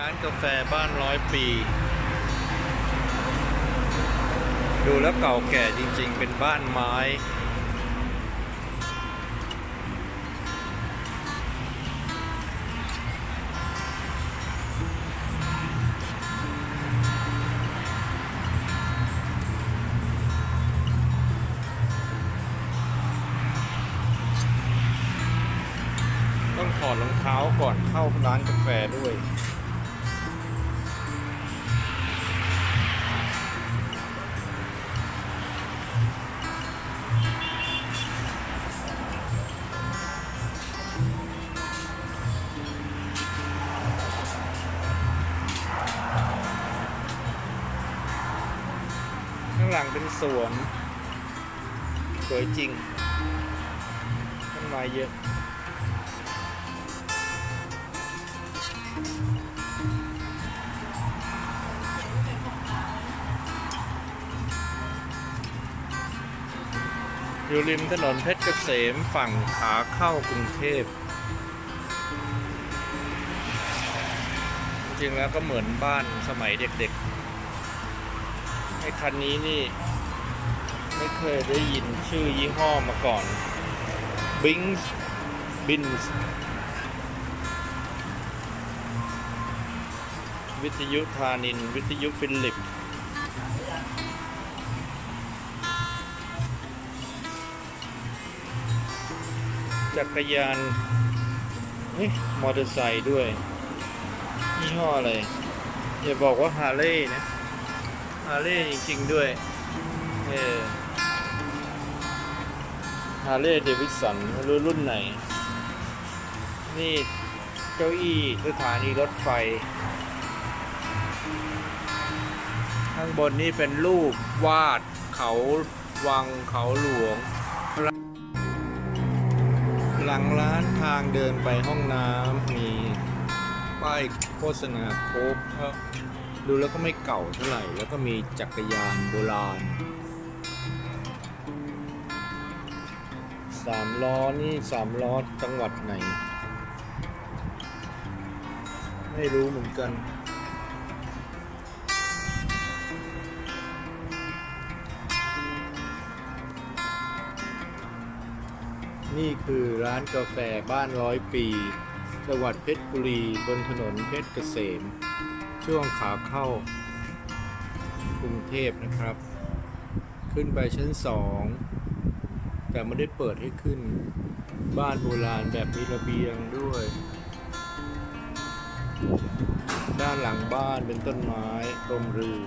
ร้านกาแฟบ้านร้อยปี ดูแล้วเก่าแก่จริงๆ เป็นบ้านไม้ ต้องถอดรองเท้าก่อนเข้าร้านกาแฟด้วย หลังเป็นสวน สวยจริงต้นไม้เยอะอยู่ริมถนนเพชรเกษมฝั่งขาเข้ากรุงเทพ จริงแล้วก็เหมือนบ้านสมัยเด็กๆ อ้คันนี้นี่ ไม่เคยได้ยินชื่อยี่ห้อมาก่อน บิงส์บินส์วิทยุธานิน วิทยุฟิลิปจักรยานเฮ้ยมอเตอร์ไซค์ด้วยยี่ห้ออะไรอย่าบอกว่าฮาร์เลย์นะ ฮาร์เลย์จริง ๆ ด้วยเออฮาร์เลย์เดวิสันไม่รู้รุ่นไหน นี่เก้าอี้สถานีรถไฟ ข้างบนนี่เป็นรูปวาดเขาวังเขาหลวง หลังร้านทางเดินไปห้องน้ำมีป้ายโฆษณาโค้กก็ ดูแล้วก็ไม่เก่าเท่าไหร่ แล้วก็มีจักรยานโบราณสามล้อนี่สามล้อจังหวัดไหน ไม่รู้เหมือนกัน นี่คือร้านกาแฟบ้านร้อยปี จังหวัดเพชรบุรีบนถนนเพชรเกษม ช่วงขาเข้ากรุงเทพนะครับ ขึ้นไปชั้นสองแต่ไม่ได้เปิดให้ขึ้นบ้านโบราณแบบมีระเบียงด้วย ด้านหลังบ้านเป็นต้นไม้ร่มรื่น